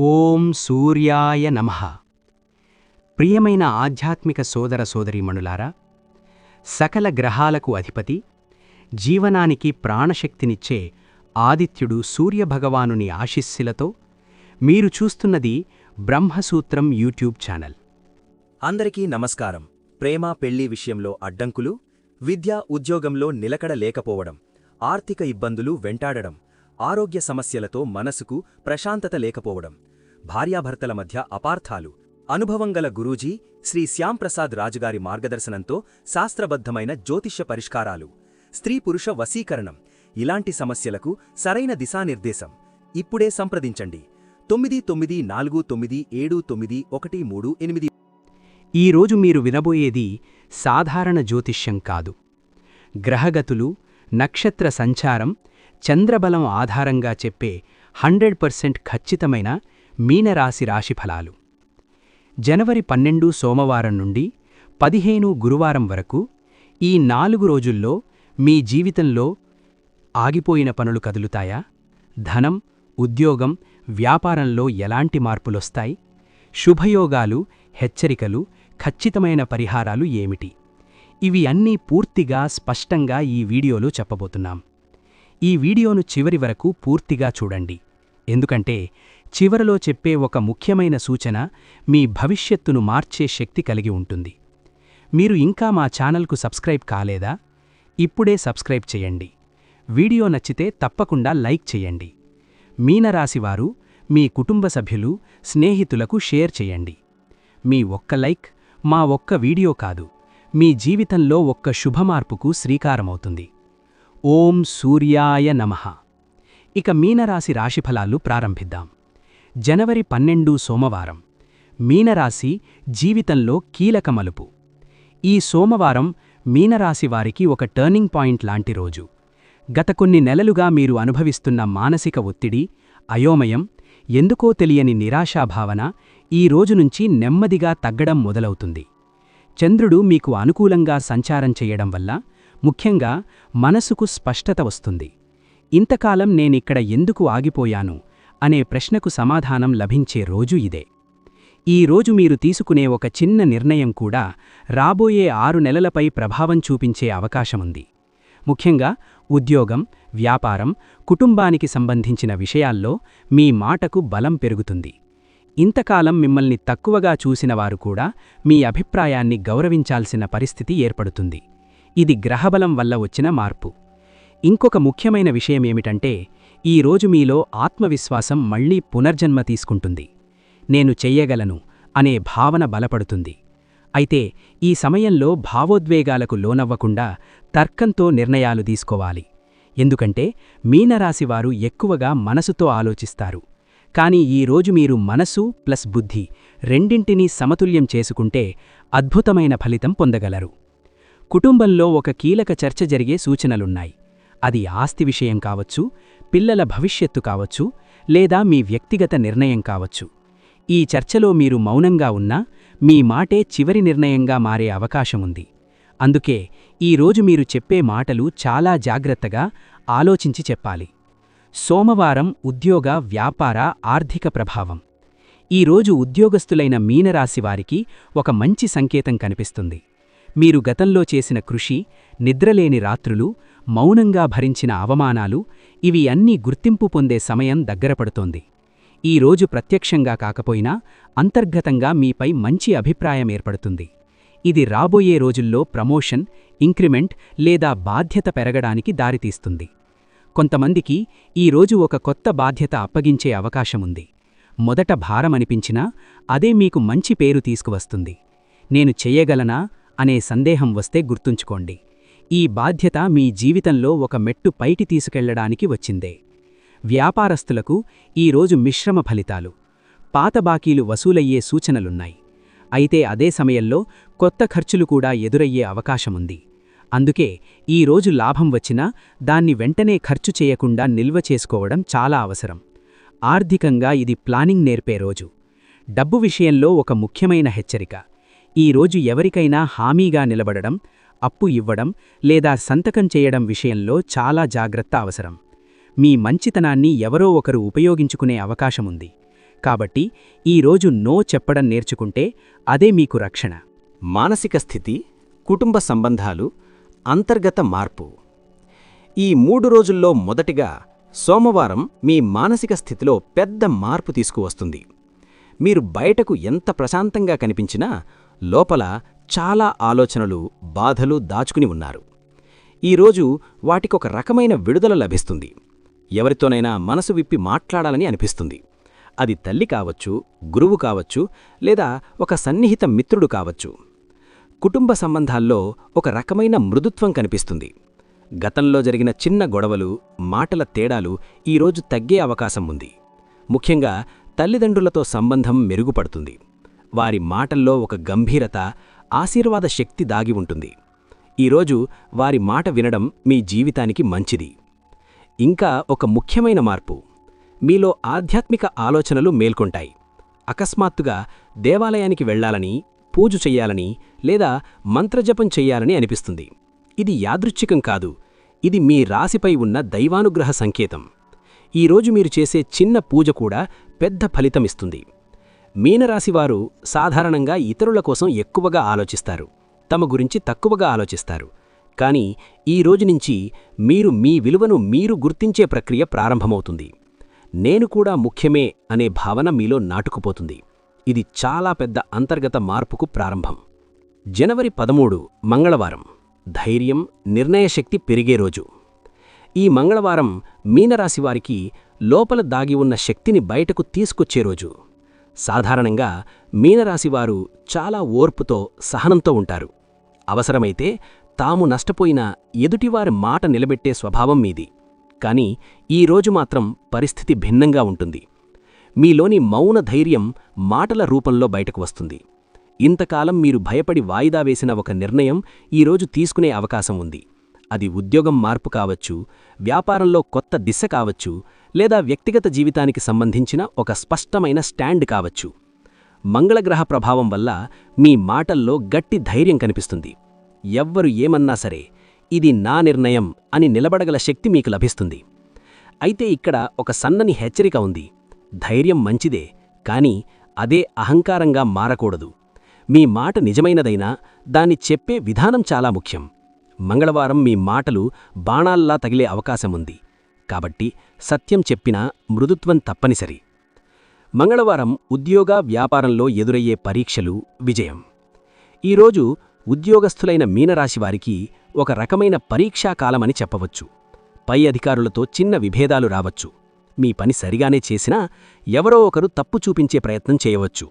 ఓం సూర్యాయ నమ. ప్రియమైన ఆధ్యాత్మిక సోదర సోదరీమణులారా సకల గ్రహాలకు అధిపతి జీవనానికి ప్రాణశక్తినిచ్చే ఆదిత్యుడు సూర్యభగవానుని ఆశిస్సులతో మీరు చూస్తున్నది బ్రహ్మసూత్రం యూట్యూబ్ ఛానల్. అందరికీ నమస్కారం. ప్రేమ పెళ్ళి విషయంలో అడ్డంకులు విద్యా ఉద్యోగంలో నిలకడ లేకపోవడం ఆర్థిక ఇబ్బందులు వెంటాడడం ఆరోగ్య సమస్యలతో మనసుకు ప్రశాంతత లేకపోవడం భార్యాభర్తల మధ్య అపార్థాలు. అనుభవంగల గురూజీ శ్రీ శ్యాంప్రసాద్ రాజుగారి మార్గదర్శనంతో శాస్త్రబద్ధమైన జ్యోతిష్య పరిష్కారాలు. స్త్రీ పురుష వశీకరణం. ఇలాంటి సమస్యలకు సరైన దిశానిర్దేశం. ఇప్పుడే సంప్రదించండి. తొమ్మిది తొమ్మిది నాలుగు తొమ్మిది ఏడు తొమ్మిది ఒకటి మూడు ఎనిమిది. ఈరోజు మీరు వినబోయేది సాధారణ జ్యోతిష్యం కాదు. గ్రహగతులు నక్షత్ర సంచారం చంద్రబలం ఆధారంగా చెప్పే హండ్రెడ్ పర్సెంట్ ఖచ్చితమైన మీనరాశి రాశిఫలాలు జనవరి పన్నెండు సోమవారం నుండి పదిహేను గురువారం వరకు ఈ నాలుగు రోజుల్లో మీ జీవితంలో ఆగిపోయిన పనులు కదులుతాయా? ధనం ఉద్యోగం వ్యాపారంలో ఎలాంటి మార్పులొస్తాయి? శుభయోగాలు హెచ్చరికలు ఖచ్చితమైన పరిహారాలు ఏమిటి? ఇవి అన్నీ పూర్తిగా స్పష్టంగా ఈ వీడియోలో చెప్పబోతున్నాం. ఈ వీడియోను చివరి వరకు పూర్తిగా చూడండి. ఎందుకంటే చివరలో చెప్పే ఒక ముఖ్యమైన సూచన మీ భవిష్యత్తును మార్చే శక్తి కలిగి ఉంటుంది. మీరు ఇంకా మా ఛానల్కు సబ్స్క్రైబ్ కాలేదా? ఇప్పుడే సబ్స్క్రైబ్ చేయండి. వీడియో నచ్చితే తప్పకుండా లైక్ చేయండి. మీనరాశివారు మీ కుటుంబ సభ్యులు స్నేహితులకు షేర్ చేయండి. మీ ఒక్క లైక్ మా ఒక్క వీడియో కాదు మీ జీవితంలో ఒక్క శుభమార్పుకు శ్రీకారమవుతుంది. ఓం సూర్యాయ నమః. ఇక మీనరాశి రాశిఫలాలు ప్రారంభిద్దాం. జనవరి పన్నెండు సోమవారం. మీనరాశి జీవితంలో కీలక మలుపు. ఈ సోమవారం మీనరాశి వారికి ఒక టర్నింగ్ పాయింట్ లాంటి రోజు. గత కొన్ని నెలలుగా మీరు అనుభవిస్తున్న మానసిక ఒత్తిడి అయోమయం ఎందుకో తెలియని నిరాశాభావన ఈ రోజు నుంచి నెమ్మదిగా తగ్గడం మొదలవుతుంది. చంద్రుడు మీకు అనుకూలంగా సంచారం చెయ్యడం వల్ల ముఖ్యంగా మనసుకు స్పష్టత వస్తుంది. ఇంతకాలం నేనిక్కడ ఎందుకు ఆగిపోయాను? అనే ప్రశ్నకు సమాధానం లభించే రోజు ఇదే. ఈ రోజు మీరు తీసుకునే ఒక చిన్న నిర్ణయం కూడా రాబోయే ఆరు నెలలపై ప్రభావం చూపించే అవకాశముంది. ముఖ్యంగా ఉద్యోగం వ్యాపారం కుటుంబానికి సంబంధించిన విషయాల్లో మీ మాటకు బలం పెరుగుతుంది. ఇంతకాలం మిమ్మల్ని తక్కువగా చూసినవారు కూడా మీ అభిప్రాయాన్ని గౌరవించాల్సిన పరిస్థితి ఏర్పడుతుంది. ఇది గ్రహబలం వల్ల వచ్చిన మార్పు. ఇంకొక ముఖ్యమైన విషయమేమిటంటే ఈరోజు మీలో ఆత్మవిశ్వాసం మళ్ళీ పునర్జన్మ తీసుకుంటుంది. నేను చెయ్యగలను అనే భావన బలపడుతుంది. అయితే ఈ సమయంలో భావోద్వేగాలకు లోనవ్వకుండా తర్కంతో నిర్ణయాలు తీసుకోవాలి. ఎందుకంటే మీనరాశివారు ఎక్కువగా మనసుతో ఆలోచిస్తారు. కాని ఈరోజు మీరు మనసు ప్లస్ బుద్ధి రెండింటినీ సమతుల్యం చేసుకుంటే అద్భుతమైన ఫలితం పొందగలరు. కుటుంబంలో ఒక కీలక చర్చ జరిగే సూచనలున్నాయి. అది ఆస్తి విషయం కావచ్చు పిల్లల భవిష్యత్తు కావచ్చు లేదా మీ వ్యక్తిగత నిర్ణయం కావచ్చు. ఈ చర్చలో మీరు మౌనంగా ఉన్నా మీ మాటే చివరి నిర్ణయంగా మారే అవకాశముంది. అందుకే ఈరోజు మీరు చెప్పే మాటలు చాలా జాగ్రత్తగా ఆలోచించి చెప్పాలి. సోమవారం ఉద్యోగ వ్యాపార ఆర్థిక ప్రభావం. ఈరోజు ఉద్యోగస్తులైన మీనరాశివారికి ఒక మంచి సంకేతం కనిపిస్తుంది. మీరు గతంలో చేసిన కృషి నిద్రలేని రాత్రులు మౌనంగా భరించిన అవమానాలు ఇవి అన్నీ గుర్తింపు పొందే సమయం దగ్గరపడుతోంది ఈ రోజు ప్రత్యక్షంగా కాకపోయినా అంతర్గతంగా మీపై మంచి అభిప్రాయం ఏర్పడుతుంది. ఇది రాబోయే రోజుల్లో ప్రమోషన్ ఇంక్రిమెంట్ లేదా బాధ్యత పెరగడానికి దారితీస్తుంది. కొంతమందికి ఈ రోజు ఒక కొత్త బాధ్యత అప్పగించే అవకాశముంది మొదట భారమనిపించినా అదే మీకు మంచి పేరు తీసుకువస్తుంది. నేను చెయ్యగలనా అనే సందేహం వస్తే గుర్తుంచుకోండి. ఈ బాధ్యత మీ జీవితంలో ఒక మెట్టు పైటి తీసుకెళ్ళడానికి వచ్చిందే. వ్యాపారస్తులకు ఈరోజు మిశ్రమ ఫలితాలు. పాత బాకీలు వసూలయ్యే సూచనలున్నాయి. అయితే అదే సమయంలో కొత్త ఖర్చులు కూడా ఎదురయ్యే అవకాశముంది. అందుకే ఈ రోజు లాభం వచ్చినా దాన్ని వెంటనే ఖర్చు చేయకుండా నిల్వ చేసుకోవడం చాలా అవసరం. ఆర్థికంగా ఇది ప్లానింగ్ నేర్పే రోజు. డబ్బు విషయంలో ఒక ముఖ్యమైన హెచ్చరిక. ఈ రోజు ఎవరికైనా హామీగా నిలబడడం అప్పు ఇవ్వడం లేదా సంతకం చేయడం విషయంలో చాలా జాగ్రత్త అవసరం. మీ మంచితనాన్ని ఎవరో ఒకరు ఉపయోగించుకునే అవకాశముంది కాబట్టి ఈరోజు నో చెప్పడం నేర్చుకుంటే అదే మీకు రక్షణ. మానసిక స్థితి కుటుంబ సంబంధాలు అంతర్గత మార్పు. ఈ మూడు రోజుల్లో మొదటిగా సోమవారం మీ మానసిక స్థితిలో పెద్ద మార్పు తీసుకువస్తుంది. మీరు బయటకు ఎంత ప్రశాంతంగా కనిపించినా లోపల చాలా ఆలోచనలు బాధలు దాచుకుని ఉన్నారు. ఈరోజు వాటికొక రకమైన విడుదల లభిస్తుంది. ఎవరితోనైనా మనసు విప్పి మాట్లాడాలని అనిపిస్తుంది. అది తల్లి కావచ్చు గురువు కావచ్చు లేదా ఒక సన్నిహిత మిత్రుడు కావచ్చు. కుటుంబ సంబంధాల్లో ఒక రకమైన మృదుత్వం కనిపిస్తుంది. గతంలో జరిగిన చిన్న గొడవలు మాటల తేడాలు ఈరోజు తగ్గే అవకాశం ఉంది. ముఖ్యంగా తల్లిదండ్రులతో సంబంధం మెరుగుపడుతుంది. వారి మాటల్లో ఒక గంభీరత ఆశీర్వాద శక్తి దాగి ఉంటుంది. ఈరోజు వారి మాట వినడం మీ జీవితానికి మంచిది. ఇంకా ఒక ముఖ్యమైన మార్పు. మీలో ఆధ్యాత్మిక ఆలోచనలు మేల్కొంటాయి. అకస్మాత్తుగా దేవాలయానికి వెళ్ళాలని పూజ చెయ్యాలని లేదా మంత్రజపం చెయ్యాలని అనిపిస్తుంది. ఇది యాదృచ్ఛికం కాదు. ఇది మీ రాశిపై ఉన్న దైవానుగ్రహ సంకేతం. ఈరోజు మీరు చేసే చిన్న పూజ కూడా పెద్ద ఫలితమిస్తుంది మీనరాశివారు సాధారణంగా ఇతరుల కోసం ఎక్కువగా ఆలోచిస్తారు. తమ గురించి తక్కువగా ఆలోచిస్తారు. కానీ ఈ రోజు నుంచి మీరు మీ విలువను మీరు గుర్తించే ప్రక్రియ ప్రారంభమవుతుంది. నేను కూడా ముఖ్యమే అనే భావన మీలో నాటుకుపోతుంది. ఇది చాలా పెద్ద అంతర్గత మార్పుకు ప్రారంభం. జనవరి పదమూడు మంగళవారం. ధైర్యం నిర్ణయశక్తి పెరిగే రోజు. ఈ మంగళవారం మీనరాశివారికి లోపల దాగి ఉన్న శక్తిని బయటకు తీసుకొచ్చే రోజు. సాధారణంగా మీనరాశివారు చాలా ఓర్పుతో సహనంతో ఉంటారు. అవసరమైతే తాము నష్టపోయిన ఎదుటివారి మాట నిలబెట్టే స్వభావం మీది. కాని ఈరోజు మాత్రం పరిస్థితి భిన్నంగా ఉంటుంది. మీలోని మౌన ధైర్యం మాటల రూపంలో బయటకు వస్తుంది. ఇంతకాలం మీరు భయపడి వాయిదా వేసిన ఒక నిర్ణయం ఈరోజు తీసుకునే అవకాశం ఉంది. అది ఉద్యోగం మార్పు కావచ్చు వ్యాపారంలో కొత్త దిశ కావచ్చు లేదా వ్యక్తిగత జీవితానికి సంబంధించిన ఒక స్పష్టమైన స్టాండ్ కావచ్చు. మంగళగ్రహ ప్రభావం వల్ల మీ మాటల్లో గట్టి ధైర్యం కనిపిస్తుంది. ఎవ్వరు ఏమన్నా సరే ఇది నా నిర్ణయం అని నిలబడగల శక్తి మీకు లభిస్తుంది. అయితే ఇక్కడ ఒక సన్నని హెచ్చరిక ఉంది. ధైర్యం మంచిదే కాని అదే అహంకారంగా మారకూడదు. మీ మాట నిజమైనదైనా దాన్ని చెప్పే విధానం చాలా ముఖ్యం. మంగళవారం మీ మాటలు బాణాల్లా తగిలే అవకాశముంది కాబట్టి సత్యం చెప్పినా మృదుత్వం తప్పనిసరి. మంగళవారం ఉద్యోగ వ్యాపారంలో ఎదురయ్యే పరీక్షలు విజయం. ఈరోజు ఉద్యోగస్థులైన మీనరాశివారికి ఒక రకమైన పరీక్షాకాలమని చెప్పవచ్చు. పై అధికారులతో చిన్న విభేదాలు రావచ్చు. మీ పని సరిగానే చేసినా ఎవరో ఒకరు తప్పు చూపించే ప్రయత్నం చేయవచ్చు.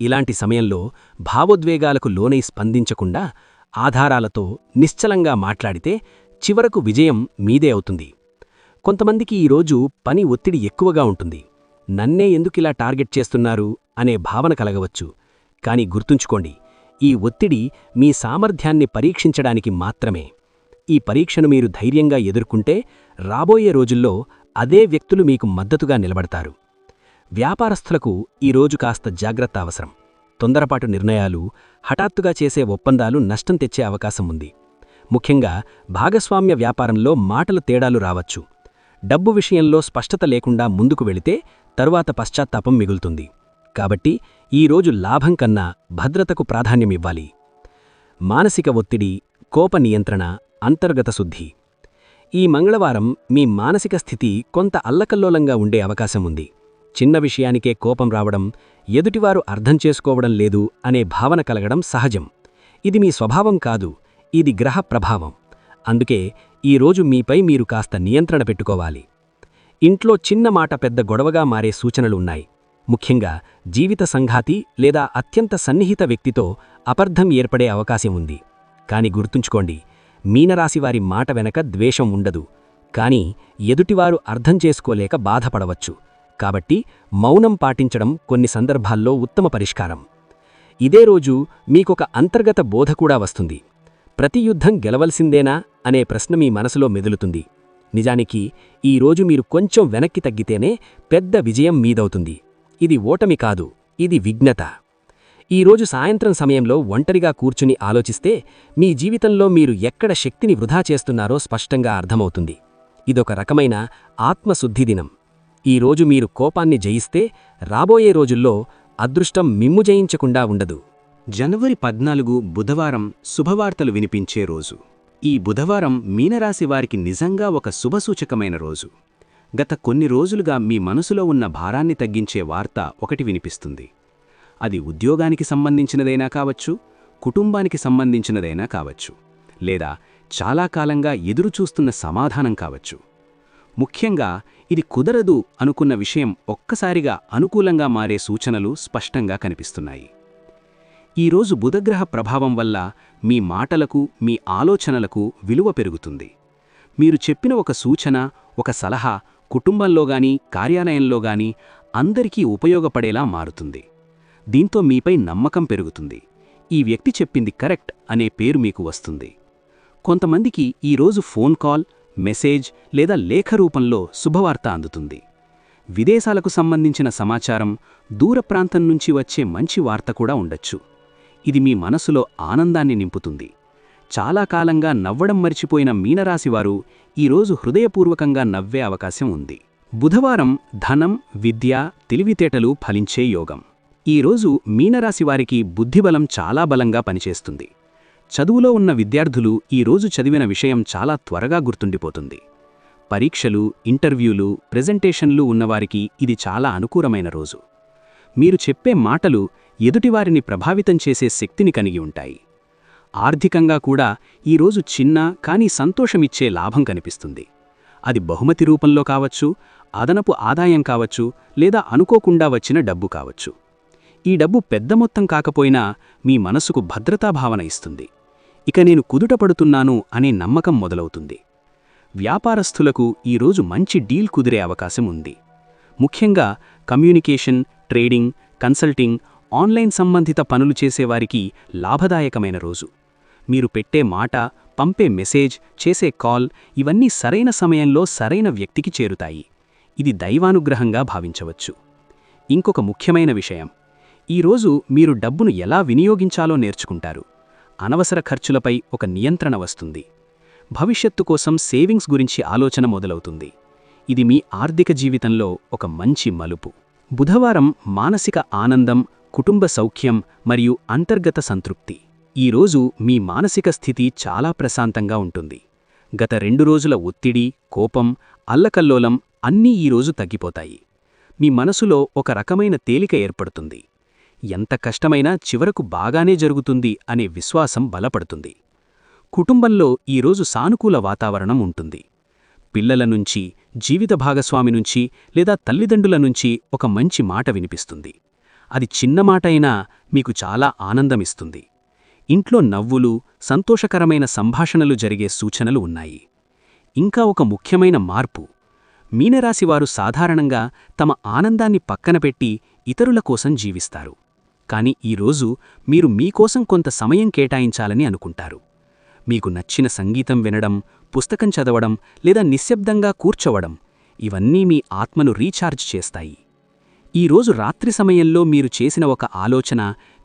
ఇలాంటి సమయంలో భావోద్వేగాలకు లోనై స్పందించకుండా ఆధారాలతో నిశ్చలంగా మాట్లాడితే చివరకు విజయం మీదే అవుతుంది. కొంతమందికి ఈరోజు పని ఒత్తిడి ఎక్కువగా ఉంటుంది. నన్నే ఎందుకిలా టార్గెట్ చేస్తున్నారు అనే భావన కలగవచ్చు. కాని గుర్తుంచుకోండి ఈ ఒత్తిడి మీ సామర్థ్యాన్ని పరీక్షించడానికి మాత్రమే. ఈ పరీక్షను మీరు ధైర్యంగా ఎదుర్కొంటే రాబోయే రోజుల్లో అదే వ్యక్తులు మీకు మద్దతుగా నిలబడతారు. వ్యాపారస్తులకు ఈరోజు కాస్త జాగ్రత్త అవసరం. తొందరపాటు నిర్ణయాలు హఠాత్తుగా చేసే ఒప్పందాలు నష్టం తెచ్చే అవకాశం ఉంది. ముఖ్యంగా భాగస్వామ్య వ్యాపారంలో మాటలు తేడాలు రావచ్చు. డబ్బు విషయంలో స్పష్టత లేకుండా ముందుకు వెళితే తరువాత పశ్చాత్తాపం మిగులుతుంది. కాబట్టి ఈరోజు లాభం కన్నా భద్రతకు ప్రాధాన్యమివ్వాలి మానసిక ఒత్తిడి కోప నియంత్రణ అంతర్గత శుద్ధి. ఈ మంగళవారం మీ మానసిక స్థితి కొంత అల్లకల్లోలంగా ఉండే అవకాశం ఉంది. చిన్న విషయానికే కోపం రావడం ఎదుటివారు అర్థం చేసుకోవడం లేదు అనే భావన కలగడం సహజం. ఇది మీ స్వభావం కాదు ఇది గ్రహ ప్రభావం. అందుకే ఈరోజు మీపై మీరు కాస్త నియంత్రణ పెట్టుకోవాలి. ఇంట్లో చిన్న మాట పెద్ద గొడవగా మారే సూచనలు ఉన్నాయి ముఖ్యంగా జీవిత సంఘాతి లేదా అత్యంత సన్నిహిత వ్యక్తితో అపర్ధం ఏర్పడే అవకాశం ఉంది. కాని గుర్తుంచుకోండి మీనరాశివారి మాట వెనక ద్వేషం ఉండదు. కాని ఎదుటివారు అర్థం చేసుకోలేక బాధపడవచ్చు. కాబట్టి మౌనం పాటించడం కొన్ని సందర్భాల్లో ఉత్తమ పరిష్కారం. ఇదే రోజు మీకొక అంతర్గత బోధ కూడా వస్తుంది. ప్రతి యుద్ధం గెలవలసిందేనా అనే ప్రశ్న మీ మనసులో మెదులుతుంది. నిజానికి ఈరోజు మీరు కొంచెం వెనక్కి తగ్గితేనే పెద్ద విజయం మీదవుతుంది. ఇది ఓటమి కాదు ఇది విఘ్నత. ఈరోజు సాయంత్రం సమయంలో ఒంటరిగా కూర్చుని ఆలోచిస్తే మీ జీవితంలో మీరు ఎక్కడ శక్తిని వృధా చేస్తున్నారో స్పష్టంగా అర్థమవుతుంది. ఇదొక రకమైన ఆత్మశుద్ధి దినం. ఈరోజు మీరు కోపాన్ని జయిస్తే రాబోయే రోజుల్లో అదృష్టం మిమ్ము జయించకుండా ఉండదు. జనవరి పద్నాలుగు బుధవారం శుభవార్తలు వినిపించే రోజు. ఈ బుధవారం మీనరాశి వారికి నిజంగా ఒక శుభసూచకమైన రోజు. గత కొన్ని రోజులుగా మీ మనసులో ఉన్న భారాన్ని తగ్గించే వార్త ఒకటి వినిపిస్తుంది. అది ఉద్యోగానికి సంబంధించినదైనా కావచ్చు కుటుంబానికి సంబంధించినదైనా కావచ్చు లేదా చాలా కాలంగా ఎదురుచూస్తున్న సమాధానం కావచ్చు. ముఖ్యంగా ఇది కుదరదు అనుకున్న విషయం ఒక్కసారిగా అనుకూలంగా మారే సూచనలు స్పష్టంగా కనిపిస్తున్నాయి. ఈరోజు బుధగ్రహ ప్రభావం వల్ల మీ మాటలకు మీ ఆలోచనలకు విలువ పెరుగుతుంది. మీరు చెప్పిన ఒక సూచన ఒక సలహా కుటుంబంలోగాని కార్యాలయంలోగాని అందరికీ ఉపయోగపడేలా మారుతుంది. దీంతో మీపై నమ్మకం పెరుగుతుంది. ఈ వ్యక్తి చెప్పింది కరెక్ట్ అనే పేరు మీకు వస్తుంది. కొంతమందికి ఈరోజు ఫోన్ కాల్ మెసేజ్ లేదా లేఖ రూపంలో శుభవార్త అందుతుంది. విదేశాలకు సంబంధించిన సమాచారం దూర ప్రాంతం నుంచి వచ్చే మంచి వార్త కూడా ఉండొచ్చు. ఇది మీ మనసులో ఆనందాన్ని నింపుతుంది. చాలా కాలంగా నవ్వడం మరిచిపోయిన మీనరాశివారు ఈరోజు హృదయపూర్వకంగా నవ్వే అవకాశం ఉంది. బుధవారం ధనం విద్య తెలివితేటలు ఫలించే యోగం. ఈరోజు మీనరాశివారికి బుద్ధిబలం చాలా బలంగా పనిచేస్తుంది. చదువులో ఉన్న విద్యార్థులు ఈరోజు చదివిన విషయం చాలా త్వరగా గుర్తుండిపోతుంది. పరీక్షలు ఇంటర్వ్యూలు ప్రెజెంటేషన్లు ఉన్నవారికి ఇది చాలా అనుకూలమైన రోజు. మీరు చెప్పే మాటలు ఎదుటివారిని ప్రభావితం చేసే శక్తిని కలిగి ఉంటాయి. ఆర్థికంగా కూడా ఈరోజు చిన్న కానీ సంతోషమిచ్చే లాభం కనిపిస్తుంది. అది బహుమతి రూపంలో కావచ్చు అదనపు ఆదాయం కావచ్చు లేదా అనుకోకుండా వచ్చిన డబ్బు కావచ్చు. ఈ డబ్బు పెద్ద మొత్తం కాకపోయినా మీ మనసుకు భద్రతాభావన ఇస్తుంది. ఇక నేను కుదుటపడుతున్నాను అనే నమ్మకం మొదలవుతుంది. వ్యాపారస్తులకు ఈరోజు మంచి డీల్ కుదిరే అవకాశం ఉంది. ముఖ్యంగా కమ్యూనికేషన్ ట్రేడింగ్ కన్సల్టింగ్ ఆన్లైన్ సంబంధిత పనులు చేసేవారికి లాభదాయకమైన రోజు. మీరు పెట్టే మాట పంపే మెసేజ్ చేసే కాల్ ఇవన్నీ సరైన సమయంలో సరైన వ్యక్తికి చేరుతాయి. ఇది దైవానుగ్రహంగా భావించవచ్చు. ఇంకొక ముఖ్యమైన విషయం. ఈరోజు మీరు డబ్బును ఎలా వినియోగించాలో నేర్చుకుంటారు. అనవసర ఖర్చులపై ఒక నియంత్రణ వస్తుంది. భవిష్యత్తు కోసం సేవింగ్స్ గురించి ఆలోచన మొదలవుతుంది. ఇది మీ ఆర్థిక జీవితంలో ఒక మంచి మలుపు. బుధవారం మానసిక ఆనందం కుటుంబ సౌఖ్యం మరియు అంతర్గత సంతృప్తి. ఈరోజు మీ మానసిక స్థితి చాలా ప్రశాంతంగా ఉంటుంది. గత రెండు రోజుల ఒత్తిడి కోపం అల్లకల్లోలం అన్నీ ఈరోజు తగ్గిపోతాయి. మీ మనసులో ఒక రకమైన తేలిక ఏర్పడుతుంది. ఎంత కష్టమైనా చివరకు బాగానే జరుగుతుంది అనే విశ్వాసం బలపడుతుంది. కుటుంబంలో ఈరోజు సానుకూల వాతావరణం ఉంటుంది. పిల్లల నుంచి జీవిత భాగస్వామి నుంచి లేదా తల్లిదండ్రుల నుంచి ఒక మంచి మాట వినిపిస్తుంది. అది చిన్న మాట అయినా మీకు చాలా ఆనందమిస్తుంది. ఇంట్లో నవ్వులు సంతోషకరమైన సంభాషణలు జరిగే సూచనలు ఉన్నాయి. ఇంకా ఒక ముఖ్యమైన మార్పు. మీనరాశివారు సాధారణంగా తమ ఆనందాన్ని పక్కన పెట్టి ఇతరుల కోసం జీవిస్తారు. కాని ఈరోజు మీరు మీకోసం కొంత సమయం కేటాయించాలని అనుకుంటారు. మీకు నచ్చిన సంగీతం వినడం పుస్తకం చదవడం లేదా నిశ్శబ్దంగా కూర్చోవడం ఇవన్నీ మీ ఆత్మను రీఛార్జ్ చేస్తాయి. ఈరోజు రాత్రి సమయంలో మీరు చేసిన ఒక ఆలోచన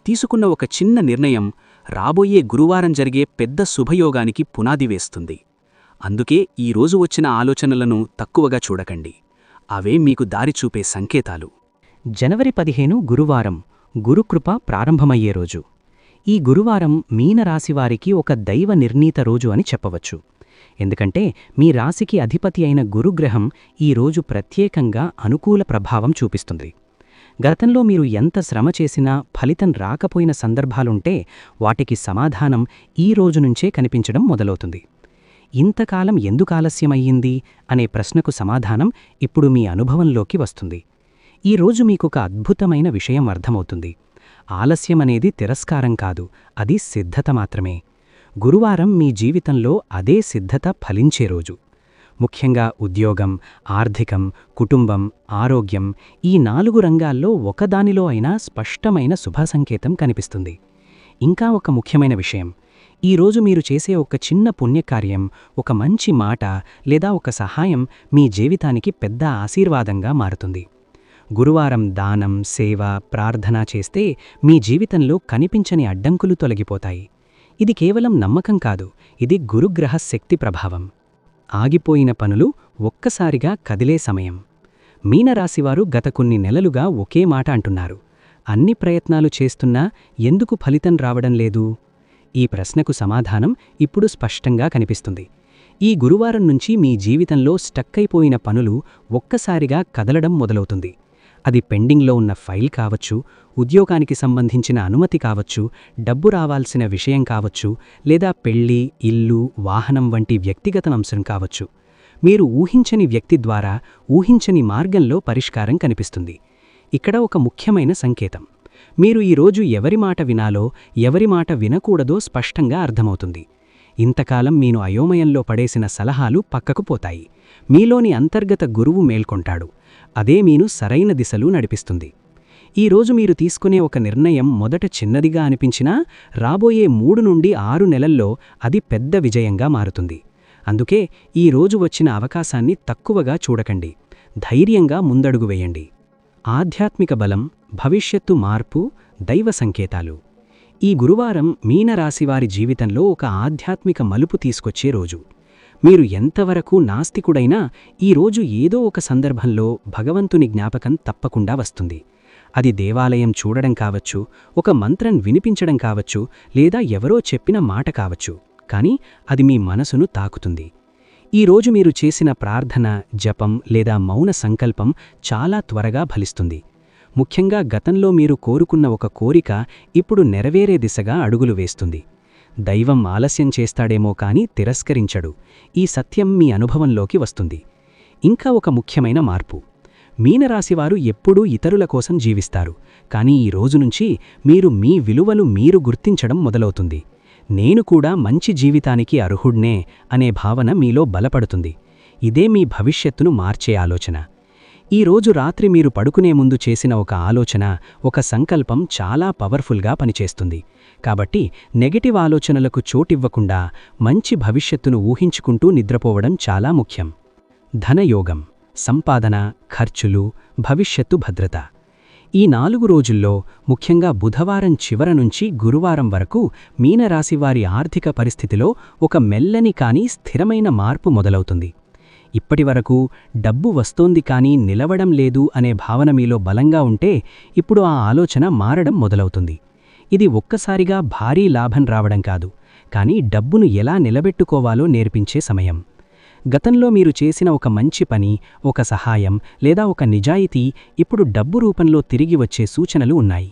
తీసుకున్న ఒక చిన్న నిర్ణయం రాబోయే గురువారం జరిగే పెద్ద శుభయోగానికి పునాది వేస్తుంది. అందుకే ఈరోజు వచ్చిన ఆలోచనలను తక్కువగా చూడకండి. అవే మీకు దారి చూపే సంకేతాలు. జనవరి పదిహేను గురువారం గురుకృప ప్రారంభమయ్యే రోజు. ఈ గురువారం మీనరాశివారికి ఒక దైవ నిర్ణీత రోజు అని చెప్పవచ్చు. ఎందుకంటే మీ రాశికి అధిపతి అయిన గురుగ్రహం ఈ రోజు ప్రత్యేకంగా అనుకూల ప్రభావం చూపిస్తుంది. గతంలో మీరు ఎంత శ్రమ చేసినా ఫలితం రాకపోయిన సందర్భాలుంటే వాటికి సమాధానం ఈ రోజు నుంచే కనిపించడం మొదలవుతుంది. ఇంతకాలం ఎందుకు ఆలస్యమయ్యింది అనే ప్రశ్నకు సమాధానం ఇప్పుడు మీ అనుభవంలోకి వస్తుంది. ఈ రోజు మీకొక అద్భుతమైన విషయం అర్థమవుతుంది. ఆలస్యమనేది తిరస్కారం కాదు అది సిద్ధత మాత్రమే. గురువారం మీ జీవితంలో అదే సిద్ధత ఫలించే రోజు. ముఖ్యంగా ఉద్యోగం ఆర్థికం కుటుంబం ఆరోగ్యం ఈ నాలుగు రంగాల్లో ఒకదానిలో అయినా స్పష్టమైన శుభసంకేతం కనిపిస్తుంది. ఇంకా ఒక ముఖ్యమైన విషయం. ఈరోజు మీరు చేసే ఒక చిన్న పుణ్యకార్యం ఒక మంచి మాట లేదా ఒక సహాయం మీ జీవితానికి పెద్ద ఆశీర్వాదంగా మారుతుంది. గురువారం దానం సేవ ప్రార్థన చేస్తే మీ జీవితంలో కనిపించని అడ్డంకులు తొలగిపోతాయి. ఇది కేవలం నమ్మకం కాదు ఇది గురుగ్రహ శక్తి ప్రభావం. ఆగిపోయిన పనులు ఒక్కసారిగా కదిలే సమయం. మీనరాశివారు గత కొన్ని నెలలుగా ఒకే మాట అంటున్నారు. అన్ని ప్రయత్నాలు చేస్తున్నా ఎందుకు ఫలితం రావడం లేదు? ఈ ప్రశ్నకు సమాధానం ఇప్పుడు స్పష్టంగా కనిపిస్తుంది. ఈ గురువారం నుంచి మీ జీవితంలో స్టక్కైపోయిన పనులు ఒక్కసారిగా కదలడం మొదలవుతుంది. అది పెండింగ్లో ఉన్న ఫైల్ కావచ్చు ఉద్యోగానికి సంబంధించిన అనుమతి కావచ్చు డబ్బు రావాల్సిన విషయం కావచ్చు లేదా పెళ్ళి ఇల్లు వాహనం వంటి వ్యక్తిగత అంశం కావచ్చు. మీరు ఊహించని వ్యక్తి ద్వారా ఊహించని మార్గంలో పరిష్కారం కనిపిస్తుంది. ఇక్కడ ఒక ముఖ్యమైన సంకేతం. మీరు ఈరోజు ఎవరి మాట వినాలో ఎవరి మాట వినకూడదో స్పష్టంగా అర్థమవుతుంది. ఇంతకాలం మీను అయోమయంలో పడేసిన సలహాలు పక్కకు పోతాయి. మీలోని అంతర్గత గురువు మేల్కొంటాడు. అదే మీను సరైన దిశలు నడిపిస్తుంది. ఈరోజు మీరు తీసుకునే ఒక నిర్ణయం మొదట చిన్నదిగా అనిపించినా రాబోయే మూడు నుండి ఆరు నెలల్లో అది పెద్ద విజయంగా మారుతుంది. అందుకే ఈ రోజు వచ్చిన అవకాశాన్ని తక్కువగా చూడకండి. ధైర్యంగా ముందడుగు వేయండి. ఆధ్యాత్మిక బలం భవిష్యత్తు మార్పు దైవ సంకేతాలు. ఈ గురువారం మీనరాశివారి జీవితంలో ఒక ఆధ్యాత్మిక మలుపు తీసుకొచ్చే రోజు. మీరు ఎంతవరకు నాస్తికుడైనా ఈ రోజు ఏదో ఒక సందర్భంలో భగవంతుని జ్ఞాపకం తప్పకుండా వస్తుంది. అది దేవాలయం చూడడం కావచ్చు ఒక మంత్రం వినిపించడం కావచ్చు లేదా ఎవరో చెప్పిన మాట కావచ్చు కానీ అది మీ మనసును తాకుతుంది. ఈ రోజు మీరు చేసిన ప్రార్థన జపం లేదా మౌన సంకల్పం చాలా త్వరగా ఫలిస్తుంది. ముఖ్యంగా గతంలో మీరు కోరుకున్న ఒక కోరిక ఇప్పుడు నెరవేరే దిశగా అడుగులు వేస్తుంది. దైవం ఆలస్యం చేస్తాడేమో కాని తిరస్కరించడు. ఈ సత్యం మీ అనుభవంలోకి వస్తుంది. ఇంకా ఒక ముఖ్యమైన మార్పు. మీనరాశివారు ఎప్పుడూ ఇతరుల కోసం జీవిస్తారు. కానీ ఈ రోజు నుంచి మీరు మీ విలువలు మీరు గుర్తించడం మొదలవుతుంది. నేను కూడా మంచి జీవితానికి అర్హుడ్నే అనే భావన మీలో బలపడుతుంది. ఇదే మీ భవిష్యత్తును మార్చే ఆలోచన. ఈ రోజు రాత్రి మీరు పడుకునే ముందు చేసిన ఒక ఆలోచన ఒక సంకల్పం చాలా పవర్ఫుల్గా పనిచేస్తుంది. కాబట్టి నెగటివ్ ఆలోచనలకు చోటివ్వకుండా మంచి భవిష్యత్తును ఊహించుకుంటూ నిద్రపోవడం చాలా ముఖ్యం. ధనయోగం సంపాదన ఖర్చులు భవిష్యత్తు భద్రత. ఈ నాలుగు రోజుల్లో ముఖ్యంగా బుధవారం చివర నుంచి గురువారం వరకు మీనరాశివారి ఆర్థిక పరిస్థితిలో ఒక మెల్లని కానీ స్థిరమైన మార్పు మొదలవుతుంది. ఇప్పటివరకు డబ్బు వస్తోంది కానీ నిలవడం లేదు అనే భావన మీలో బలంగా ఉంటే ఇప్పుడు ఆ ఆలోచన మారడం మొదలవుతుంది. ఇది ఒక్కసారిగా భారీ లాభం రావడం కాదు కానీ డబ్బును ఎలా నిలబెట్టుకోవాలో నేర్పించే సమయం. గతంలో మీరు చేసిన ఒక మంచి పని ఒక సహాయం లేదా ఒక నిజాయితీ ఇప్పుడు డబ్బు రూపంలో తిరిగి వచ్చే సూచనలు ఉన్నాయి.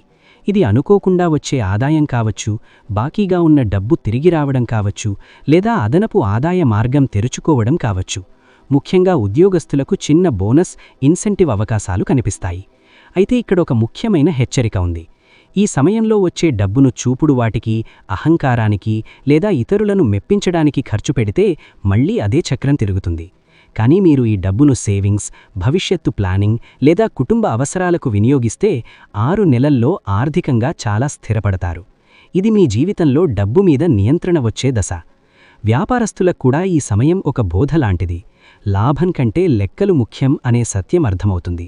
ఇది అనుకోకుండా వచ్చే ఆదాయం కావచ్చు బాకీగా ఉన్న డబ్బు తిరిగి రావడం కావచ్చు లేదా అదనపు ఆదాయ మార్గం తెరుచుకోవడం కావచ్చు. ముఖ్యంగా ఉద్యోగస్తులకు చిన్న బోనస్ ఇన్సెంటివ్ అవకాశాలు కనిపిస్తాయి. అయితే ఇక్కడ ఒక ముఖ్యమైన హెచ్చరిక ఉంది. ఈ సమయంలో వచ్చే డబ్బును చూపుడు వాటికి అహంకారానికి లేదా ఇతరులను మెప్పించడానికి ఖర్చు పెడితే మళ్ళీ అదే చక్రం తిరుగుతుంది. కానీ మీరు ఈ డబ్బును సేవింగ్స్ భవిష్యత్తు ప్లానింగ్ లేదా కుటుంబ అవసరాలకు వినియోగిస్తే ఆరు నెలల్లో ఆర్థికంగా చాలా స్థిరపడతారు. ఇది మీ జీవితంలో డబ్బు మీద నియంత్రణ వచ్చే దశ. వ్యాపారస్తులకు కూడా ఈ సమయం ఒక బోధ లాంటిది. లాభం కంటే లెక్కలు ముఖ్యం అనే సత్యం అర్థమవుతుంది.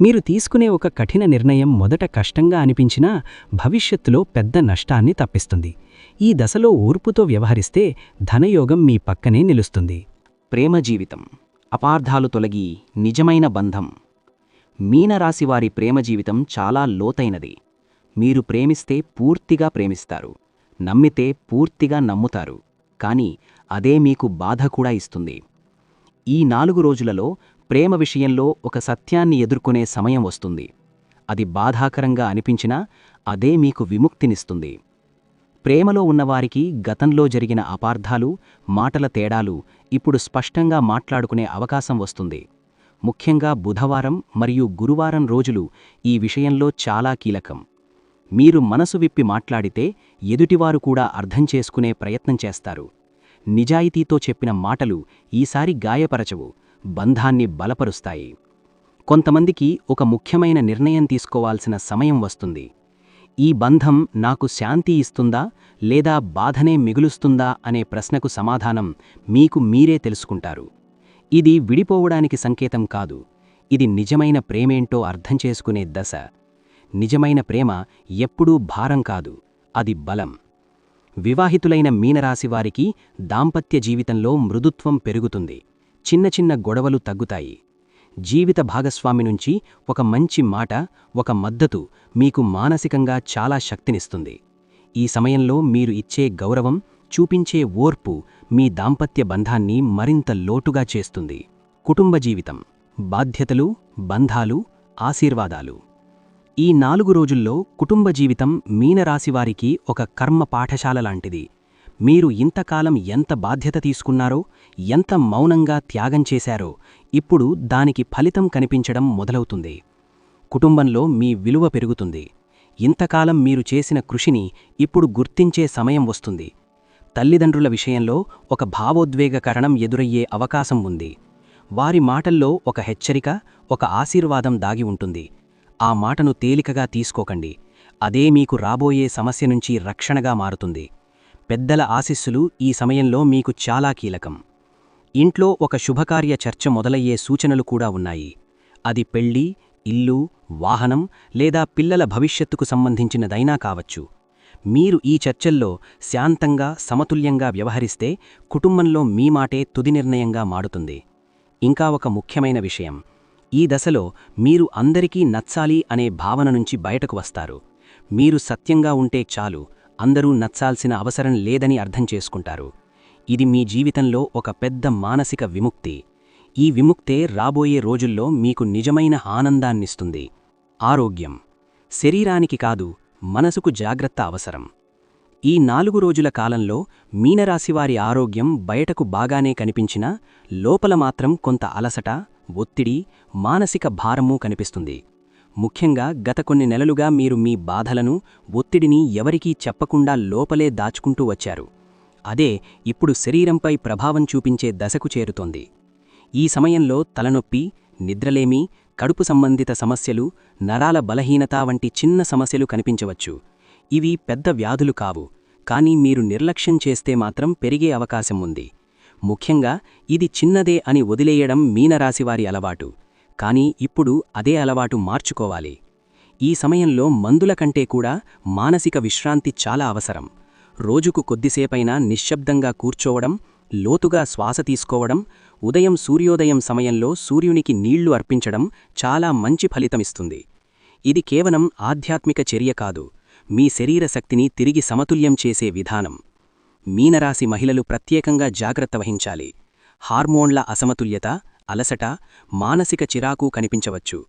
మీరు తీసుకునే ఒక కఠిన నిర్ణయం మొదట కష్టంగా అనిపించినా భవిష్యత్తులో పెద్ద నష్టాన్ని తప్పిస్తుంది. ఈ దశలో ఓర్పుతో వ్యవహరిస్తే ధనయోగం మీ పక్కనే నిలుస్తుంది. ప్రేమ జీవితం అపార్థాలు తొలగి నిజమైన బంధం. మీనరాశివారి ప్రేమ జీవితం చాలా లోతైనది. మీరు ప్రేమిస్తే పూర్తిగా ప్రేమిస్తారు. నమ్మితే పూర్తిగా నమ్ముతారు. కానీ అదే మీకు బాధ కూడా ఇస్తుంది. ఈ నాలుగు రోజులలో ప్రేమ విషయంలో ఒక సత్యాన్ని ఎదుర్కొనే సమయం వస్తుంది. అది బాధాకరంగా అనిపించినా అదే మీకు విముక్తినిస్తుంది. ప్రేమలో ఉన్నవారికి గతంలో జరిగిన అపార్థాలు మాటల తేడాలు ఇప్పుడు స్పష్టంగా మాట్లాడుకునే అవకాశం వస్తుంది. ముఖ్యంగా బుధవారం మరియు గురువారం రోజులు ఈ విషయంలో చాలా కీలకం. మీరు మనసు విప్పి మాట్లాడితే ఎదుటివారు కూడా అర్థం చేసుకునే ప్రయత్నం చేస్తారు. నిజాయితీతో చెప్పిన మాటలు ఈసారి గాయపరచవు. బంధాన్ని బలపరుస్తాయి. కొంతమందికి ఒక ముఖ్యమైన నిర్ణయం తీసుకోవాల్సిన సమయం వస్తుంది. ఈ బంధం నాకు శాంతి ఇస్తుందా లేదా బాధనే మిగులుస్తుందా అనే ప్రశ్నకు సమాధానం మీకు మీరే తెలుసుకుంటారు. ఇది విడిపోవడానికి సంకేతం కాదు. ఇది నిజమైన ప్రేమేంటో అర్థం చేసుకునే దశ. నిజమైన ప్రేమ ఎప్పుడూ భారం కాదు. అది బలం. వివాహితులైన మీనరాశివారికి దాంపత్య జీవితంలో మృదుత్వం పెరుగుతుంది. చిన్న చిన్న గొడవలు తగ్గుతాయి. జీవిత భాగస్వామి నుంచి ఒక మంచి మాట ఒక మద్దతు మీకు మానసికంగా చాలా శక్తినిస్తుంది. ఈ సమయంలో మీరు ఇచ్చే గౌరవం చూపించే ఓర్పు మీ దాంపత్య బంధాన్ని మరింత లోటుగా చేస్తుంది. కుటుంబ జీవితం బాధ్యతలు బంధాలు ఆశీర్వాదాలు. ఈ నాలుగు రోజుల్లో కుటుంబ జీవితం మీనరాశివారికి ఒక కర్మ పాఠశాల లాంటిది. మీరు ఇంతకాలం ఎంత బాధ్యత తీసుకున్నారో ఎంత మౌనంగా త్యాగం చేశారో ఇప్పుడు దానికి ఫలితం కనిపించడం మొదలవుతుంది. కుటుంబంలో మీ విలువ పెరుగుతుంది. ఇంతకాలం మీరు చేసిన కృషిని ఇప్పుడు గుర్తించే సమయం వస్తుంది. తల్లిదండ్రుల విషయంలో ఒక భావోద్వేగకరణం ఎదురయ్యే అవకాశం ఉంది. వారి మాటల్లో ఒక హెచ్చరిక ఒక ఆశీర్వాదం దాగి ఉంటుంది. ఆ మాటను తేలికగా తీసుకోకండి. అదే మీకు రాబోయే సమస్య నుంచి రక్షణగా మారుతుంది. పెద్దల ఆశీస్సులు ఈ సమయంలో మీకు చాలా కీలకం. ఇంట్లో ఒక శుభకార్య చర్చ మొదలయ్యే సూచనలు కూడా ఉన్నాయి. అది పెళ్ళి ఇల్లు వాహనం లేదా పిల్లల భవిష్యత్తుకు సంబంధించినదైనా కావచ్చు. మీరు ఈ చర్చల్లో శాంతంగా సమతుల్యంగా వ్యవహరిస్తే కుటుంబంలో మీ మాటే తుది నిర్ణయంగా మాడుతుంది ఇంకా ఒక ముఖ్యమైన విషయం. ఈ దశలో మీరు అందరికీ నచ్చాలి అనే భావన నుంచి బయటకు వస్తారు. మీరు సత్యంగా ఉంటే చాలు. అందరూ నచ్చాల్సిన అవసరం లేదని అర్థం చేసుకుంటారు. ఇది మీ జీవితంలో ఒక పెద్ద మానసిక విముక్తి. ఈ విముక్తే రాబోయే రోజుల్లో మీకు నిజమైన ఆనందాన్నిస్తుంది. ఆరోగ్యం. శరీరానికి కాదు మనసుకు జాగ్రత్త అవసరం. ఈ నాలుగు రోజుల కాలంలో మీనరాశివారి ఆరోగ్యం బయటకు బాగానే కనిపించినా లోపల మాత్రం కొంత అలసట ఒత్తిడి మానసిక భారమూ కనిపిస్తుంది. ముఖ్యంగా గత కొన్ని నెలలుగా మీరు మీ బాధలను ఒత్తిడిని ఎవరికీ చెప్పకుండా లోపలే దాచుకుంటూ వచ్చారు. అదే ఇప్పుడు శరీరంపై ప్రభావం చూపించే దశకు చేరుతోంది. ఈ సమయంలో తలనొప్పి నిద్రలేమి కడుపు సంబంధిత సమస్యలు నరాల బలహీనత వంటి చిన్న సమస్యలు కనిపించవచ్చు. ఇవి పెద్ద వ్యాధులు కావు కానీ మీరు నిర్లక్ష్యం చేస్తే మాత్రం పెరిగే అవకాశం ఉంది. ముఖ్యంగా ఇది చిన్నదే అని వదిలేయడం మీనరాశివారి అలవాటు. కానీ ఇప్పుడు అదే అలవాటు మార్చుకోవాలి. ఈ సమయంలో మందుల కంటే కూడా మానసిక విశ్రాంతి చాలా అవసరం. రోజుకు కొద్దిసేపైనా నిశ్శబ్దంగా కూర్చోవడం లోతుగా శ్వాస తీసుకోవడం ఉదయం సూర్యోదయం సమయంలో సూర్యునికి నీళ్ళు అర్పించడం చాలా మంచి ఫలితమిస్తుంది. ఇది కేవలం ఆధ్యాత్మిక చర్య కాదు మీ శరీర శక్తిని తిరిగి సమతుల్యం చేసే విధానం. మీనరాశి మహిళలు ప్రత్యేకంగా జాగ్రత్త వహించాలి. హార్మోన్ల అసమతుల్యత అలసట మానసిక చిరాకు కనిపించవచ్చు.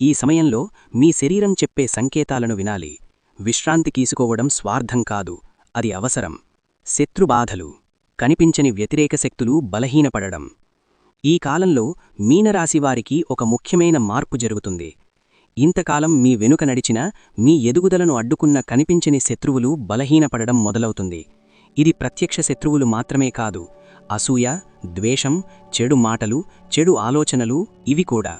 ఈ సమయంలో మీ శరీరం చెప్పే సంకేతాలను వినాలి. విశ్రాంతి తీసుకోవడం స్వార్థం కాదు. అది అవసరం. శత్రుబాధలు కనిపించని వ్యతిరేక శక్తులు బలహీనపడడం. ఈ కాలంలో మీనరాశివారికి ఒక ముఖ్యమైన మార్పు జరుగుతుంది. ఇంతకాలం మీ వెనుక నడిచిన మీ ఎదుగుదలను అడ్డుకున్న కనిపించని శత్రువులు బలహీనపడడం మొదలవుతుంది. ఇది ప్రత్యక్ష శత్రువులు మాత్రమే కాదు. అసూయ ద్వేషం చెడు మాటలు చెడు ఆలోచనలు ఇవి కూడా.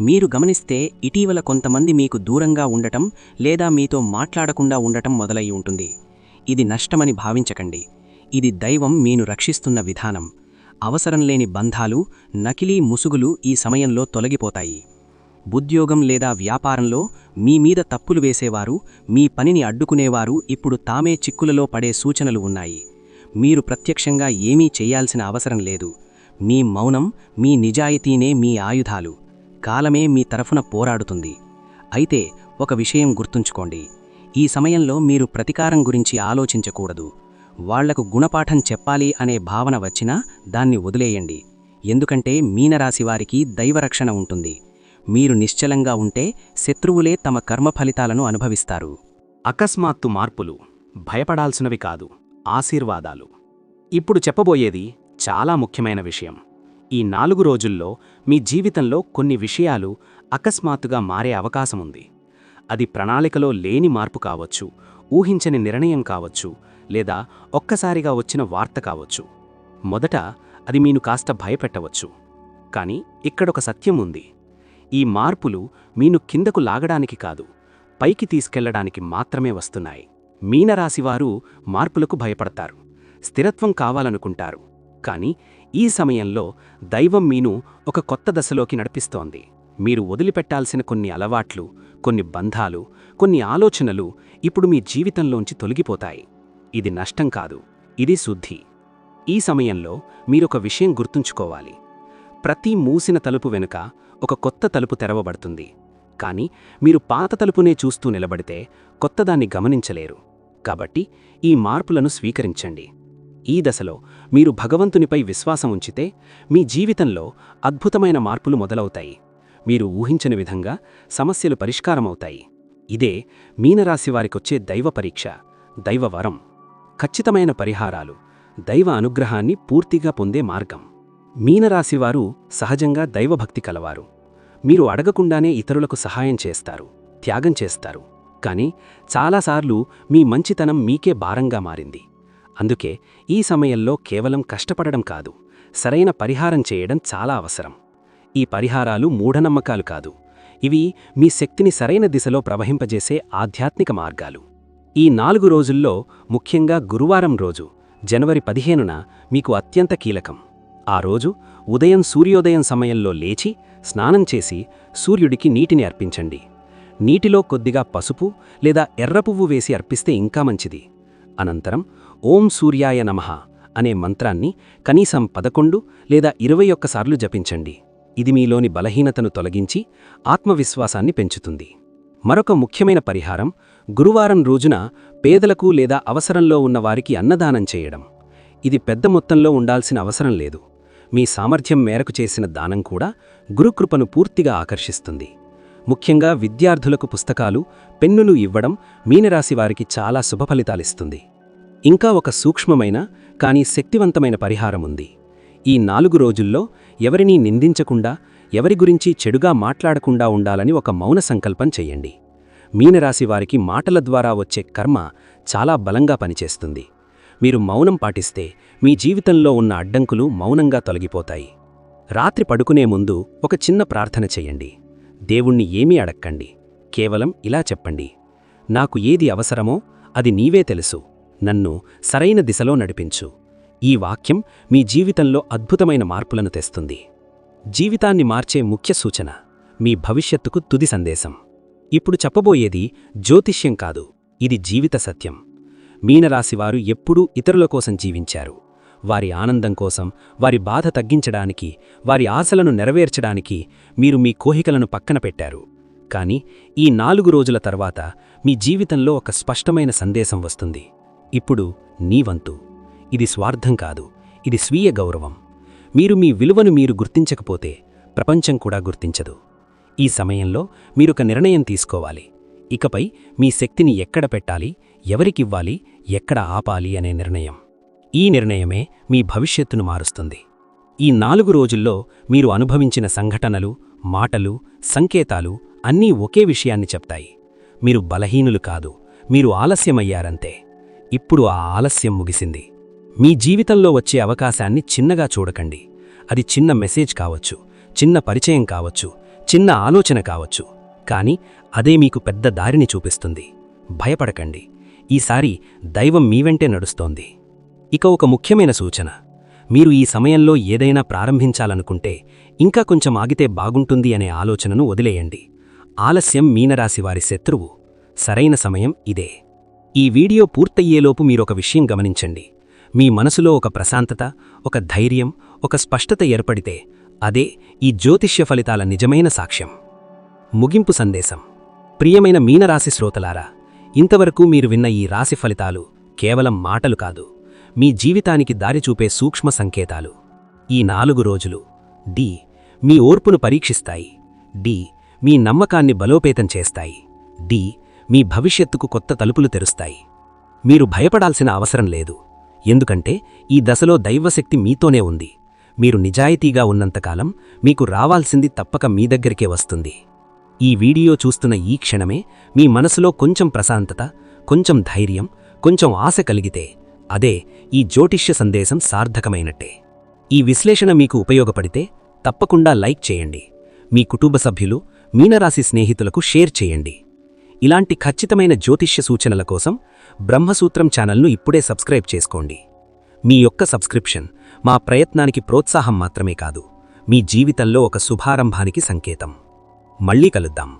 మీరు గమనిస్తే ఇటీవల కొంతమంది మీకు దూరంగా ఉండటం లేదా మీతో మాట్లాడకుండా ఉండటం మొదలై ఉంటుంది. ఇది నష్టమని భావించకండి. ఇది దైవం మీను రక్షిస్తున్న విధానం. అవసరం లేని బంధాలు నకిలీ ముసుగులు ఈ సమయంలో తొలగిపోతాయి. ఉద్యోగం లేదా వ్యాపారంలో మీ మీద తప్పులు వేసేవారు మీ పనిని అడ్డుకునేవారు ఇప్పుడు తామే చిక్కులలో పడే సూచనలు ఉన్నాయి. మీరు ప్రత్యక్షంగా ఏమీ చేయాల్సిన అవసరం లేదు. మీ మౌనం మీ నిజాయితీనే మీ ఆయుధాలు. కాలమే మీ తరఫున పోరాడుతుంది. అయితే ఒక విషయం గుర్తుంచుకోండి. ఈ సమయంలో మీరు ప్రతికారం గురించి ఆలోచించకూడదు. వాళ్ళకు గుణపాఠం చెప్పాలి అనే భావన వచ్చినా దాన్ని వదిలేయండి. ఎందుకంటే మీనరాశివారికి దైవరక్షణ ఉంటుంది. మీరు నిశ్చలంగా ఉంటే శత్రువులే తమ కర్మ ఫలితాలను అనుభవిస్తారు. అకస్మాత్తు మార్పులు భయపడాల్సినవి కాదు. ఆశీర్వాదాలు. ఇప్పుడు చెప్పబోయేది చాలా ముఖ్యమైన విషయం. ఈ నాలుగు రోజుల్లో మీ జీవితంలో కొన్ని విషయాలు అకస్మాత్తుగా మారే అవకాశముంది అది ప్రణాళికలో లేని మార్పు కావచ్చు ఊహించని నిర్ణయం కావచ్చు లేదా ఒక్కసారిగా వచ్చిన వార్త కావచ్చు. మొదట అది మీను కాస్త భయపెట్టవచ్చు. కాని ఇక్కడొక సత్యం ఉంది. ఈ మార్పులు మీను కిందకు లాగడానికి కాదు పైకి తీసుకెళ్ళడానికి మాత్రమే వస్తున్నాయి. మీనరాశివారు మార్పులకు భయపడతారు స్థిరత్వం కావాలనుకుంటారు. కాని ఈ సమయంలో దైవం మీను ఒక కొత్త దశలోకి నడిపిస్తోంది. మీరు వదిలిపెట్టాల్సిన కొన్ని అలవాట్లు కొన్ని బంధాలు కొన్ని ఆలోచనలు ఇప్పుడు మీ జీవితంలోంచి తొలగిపోతాయి. ఇది నష్టం కాదు ఇది శుద్ధి. ఈ సమయంలో మీరొక విషయం గుర్తుంచుకోవాలి. ప్రతి మూసిన తలుపు వెనుక ఒక కొత్త తలుపు తెరవబడుతుంది. కానీ మీరు పాత తలుపునే చూస్తూ నిలబడితే కొత్తదాన్ని గమనించలేరు. కాబట్టి ఈ మార్పులను స్వీకరించండి. ఈ దశలో మీరు భగవంతునిపై విశ్వాసం ఉంచితే మీ జీవితంలో అద్భుతమైన మార్పులు మొదలవుతాయి. మీరు ఊహించని విధంగా సమస్యలు పరిష్కారమవుతాయి. ఇదే మీనరాశివారికొచ్చే దైవ పరీక్ష దైవవరం ఖచ్చితమైన పరిహారాలు దైవ అనుగ్రహాన్ని పూర్తిగా పొందే మార్గం. మీనరాశివారు సహజంగా దైవభక్తి కలవారు. మీరు అడగకుండానే ఇతరులకు సహాయం చేస్తారు త్యాగం చేస్తారు. కానీ చాలాసార్లు మీ మంచితనం మీకే భారంగా మారింది. అందుకే ఈ సమయంలో కేవలం కష్టపడడం కాదు సరైన పరిహారం చేయడం చాలా అవసరం. ఈ పరిహారాలు మూఢనమ్మకాలు కాదు ఇవి మీ శక్తిని సరైన దిశలో ప్రవహింపజేసే ఆధ్యాత్మిక మార్గాలు. ఈ నాలుగు రోజుల్లో ముఖ్యంగా గురువారం రోజు జనవరి పదిహేనున మీకు అత్యంత కీలకం. ఆ రోజు ఉదయం సూర్యోదయం సమయంలో లేచి స్నానం చేసి సూర్యుడికి నీటిని అర్పించండి. నీటిలో కొద్దిగా పసుపు లేదా ఎర్ర పువ్వు వేసి అర్పిస్తే ఇంకా మంచిది. అనంతరం ఓం సూర్యాయ నమః అనే మంత్రాన్ని కనీసం పదకొండు లేదా ఇరవై ఒక్కసార్లు జపించండి. ఇది మీలోని బలహీనతను తొలగించి ఆత్మవిశ్వాసాన్ని పెంచుతుంది. మరొక ముఖ్యమైన పరిహారం గురువారం రోజున పేదలకు లేదా అవసరంలో ఉన్నవారికి అన్నదానం చేయడం. ఇది పెద్ద మొత్తంలో ఉండాల్సిన అవసరం లేదు. మీ సామర్థ్యం మేరకు చేసిన దానం కూడా గురుకృపను పూర్తిగా ఆకర్షిస్తుంది. ముఖ్యంగా విద్యార్థులకు పుస్తకాలు పెన్నులు ఇవ్వడం మీనరాశి వారికి చాలా శుభఫలితాలిస్తుంది ఇంకా ఒక సూక్ష్మమైన కానీ శక్తివంతమైన పరిహారం ఉంది. ఈ నాలుగు రోజుల్లో ఎవరినీ నిందించకుండా ఎవరి గురించి చెడుగా మాట్లాడకుండా ఉండాలని ఒక మౌన సంకల్పం చెయ్యండి మీనరాశి వారికి మాటల ద్వారా వచ్చే కర్మ చాలా బలంగా పనిచేస్తుంది. మీరు మౌనం పాటిస్తే మీ జీవితంలో ఉన్న అడ్డంకులు మౌనంగా తొలగిపోతాయి. రాత్రి పడుకునే ముందు ఒక చిన్న ప్రార్థన చెయ్యండి దేవుణ్ణి ఏమీ అడక్కండి. కేవలం ఇలా చెప్పండి. నాకు ఏది అవసరమో అది నీవే తెలుసు. నన్ను సరైన దిశలో నడిపించు. ఈ వాక్యం మీ జీవితంలో అద్భుతమైన మార్పులను తెస్తుంది. జీవితాన్ని మార్చే ముఖ్య సూచన మీ భవిష్యత్తుకు తుది సందేశం. ఇప్పుడు చెప్పబోయేది జ్యోతిష్యం కాదు ఇది జీవిత సత్యం. మీనరాశివారు ఎప్పుడూ ఇతరుల కోసం జీవించారు. వారి ఆనందం కోసం వారి బాధ తగ్గించడానికి వారి ఆశలను నెరవేర్చడానికి మీరు మీ కోహికలను పక్కన పెట్టారు. కాని ఈ నాలుగు రోజుల తర్వాత మీ జీవితంలో ఒక స్పష్టమైన సందేశం వస్తుంది. ఇప్పుడు నీవంతు ఇది స్వార్థం కాదు. ఇది స్వీయ గౌరవం. మీరు మీ విలువను మీరు గుర్తించకపోతే ప్రపంచం కూడా గుర్తించదు. ఈ సమయంలో మీరొక నిర్ణయం తీసుకోవాలి. ఇకపై మీ శక్తిని ఎక్కడ పెట్టాలి? ఎవరికివ్వాలి ఎక్కడ ఆపాలి? అనే నిర్ణయం. ఈ నిర్ణయమే మీ భవిష్యత్తును మారుస్తుంది. ఈ నాలుగు రోజుల్లో మీరు అనుభవించిన సంఘటనలు మాటలు సంకేతాలు అన్నీ ఒకే విషయాన్ని చెప్తాయి. మీరు బలహీనులు కాదు మీరు ఆలస్యమయ్యారంతే. ఇప్పుడు ఆ ఆలస్యం ముగిసింది. మీ జీవితంలో వచ్చే అవకాశాన్ని చిన్నగా చూడకండి. అది చిన్న మెసేజ్ కావచ్చు చిన్న పరిచయం కావచ్చు చిన్న ఆలోచన కావచ్చు. కాని అదే మీకు పెద్ద దారిని చూపిస్తుంది. భయపడకండి. ఈసారి దైవం మీ వెంటే నడుస్తోంది. ఇక ఒక ముఖ్యమైన సూచన. మీరు ఈ సమయంలో ఏదైనా ప్రారంభించాలనుకుంటే ఇంకా కొంచెం ఆగితే బాగుంటుంది అనే ఆలోచనను వదిలేయండి. ఆలస్యం మీనరాశివారి శత్రువు. సరైన సమయం ఇదే. ఈ వీడియో పూర్తయ్యేలోపు మీరొక విషయం గమనించండి. మీ మనసులో ఒక ప్రశాంతత ఒక ధైర్యం ఒక స్పష్టత ఏర్పడితే అదే ఈ జ్యోతిష్య ఫలితాల నిజమైన సాక్ష్యం. ముగింపు సందేశం. ప్రియమైన మీనరాశి శ్రోతలారా ఇంతవరకు మీరు విన్న ఈ రాశి ఫలితాలు కేవలం మాటలు కాదు. మీ జీవితానికి దారి చూపే సూక్ష్మ సంకేతాలు. ఈ నాలుగు రోజులు. డి. మీ ఓర్పును పరీక్షిస్తాయి. డి. మీ నమ్మకాన్ని బలోపేతం చేస్తాయి. డి. మీ భవిష్యత్తుకు కొత్త తలుపులు తెరుస్తాయి. మీరు భయపడాల్సిన అవసరం లేదు. ఎందుకంటే ఈ దశలో దైవశక్తి మీతోనే ఉంది. మీరు నిజాయితీగా ఉన్నంతకాలం మీకు రావాల్సింది తప్పక మీ దగ్గరికే వస్తుంది. ఈ వీడియో చూస్తున్న ఈ క్షణమే మీ మనసులో కొంచెం ప్రశాంతత కొంచెం ధైర్యం కొంచెం ఆశ కలిగితే అదే ఈ జ్యోతిష్య సందేశం సార్థకమైనట్టే. ఈ విశ్లేషణ మీకు ఉపయోగపడితే తప్పకుండా లైక్ చేయండి. మీ కుటుంబ సభ్యులు మీనరాశి స్నేహితులకు షేర్ చేయండి. ఇలాంటి ఖచ్చితమైన జ్యోతిష్య సూచనల కోసం బ్రహ్మసూత్రం ఛానల్ను ఇప్పుడే సబ్స్క్రైబ్ చేసుకోండి. మీ యొక్క సబ్స్క్రిప్షన్ మా ప్రయత్నానికి ప్రోత్సాహం మాత్రమే కాదు మీ జీవితంలో ఒక శుభారంభానికి సంకేతం. మళ్ళీ కలుద్దాం.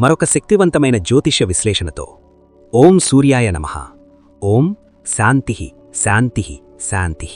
మరొక శక్తివంతమైన జ్యోతిష్య విశ్లేషణతో. ఓం సూర్యాయ నమః. ఓం శాంతి శాంతి శాంతి